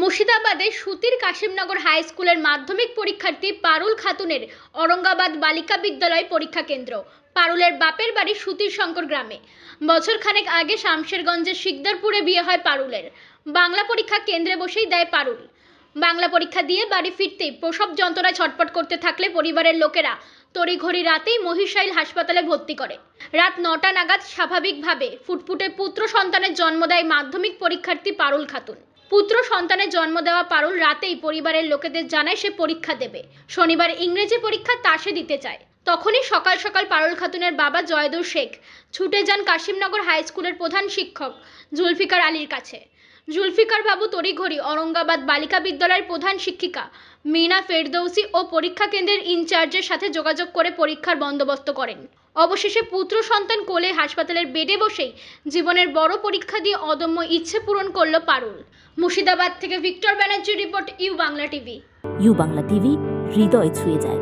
মুর্শিদাবাদে সুতির কাশিমনগর হাই স্কুলের মাধ্যমিক পরীক্ষার্থী পারুল খাতুনের অরঙ্গাবাদ বালিকা বিদ্যালয় পরীক্ষা কেন্দ্র, পারুলের বাপের বাড়ি সুতির শঙ্কর গ্রামে বছরখানেক আগে শামশেরগঞ্জের শিকদারপুরে বিয়ে হয় পারুলের। বাংলা পরীক্ষা কেন্দ্রে বসেই দেয় পারুল। বাংলা পরীক্ষা দিয়ে বাড়ি ফিরতেই প্রসব যন্ত্রণায় ছটপট করতে থাকলে পরিবারের লোকেরা তড়িঘড়ি রাতেই মহিষাইল হাসপাতালে ভর্তি করে। রাত নটা নাগাদ স্বাভাবিকভাবে ফুটফুটে পুত্র সন্তানের জন্ম দেয় মাধ্যমিক পরীক্ষার্থী পারুল খাতুন। পুত্র সন্তানের জন্ম দেওয়া পারুল রাতেই পরিবারের লোকেদের জানায় সে পরীক্ষা দেবে। শনিবার ইংরেজি পরীক্ষা তা সে দিতে চায়। তখনই সকাল সকাল পারুল খাতুনের বাবা জয়দুর শেখ ছুটে যান কাশিমনগর হাই স্কুলের প্রধান শিক্ষক জুলফিকার আলীর কাছে। জুলফিকার বাবু তড়িঘড়ি অরঙ্গাবাদ বালিকা বিদ্যালয়ের প্রধান শিক্ষিকা মিনা ফেরদৌসি ও পরীক্ষা কেন্দ্রের ইনচার্জের সাথে যোগাযোগ করে পরীক্ষার বন্দোবস্ত করেন। অবশেষে পুত্র সন্তান কোলে হাসপাতালের বেডে বসেই জীবনের বড় পরীক্ষা দিয়ে অদম্য ইচ্ছে পূরণ করল পারুল। মুর্শিদাবাদ থেকে Victor Banerjee report U Bangla TV. U Bangla TV, হৃদয় ছুঁয়ে যায়।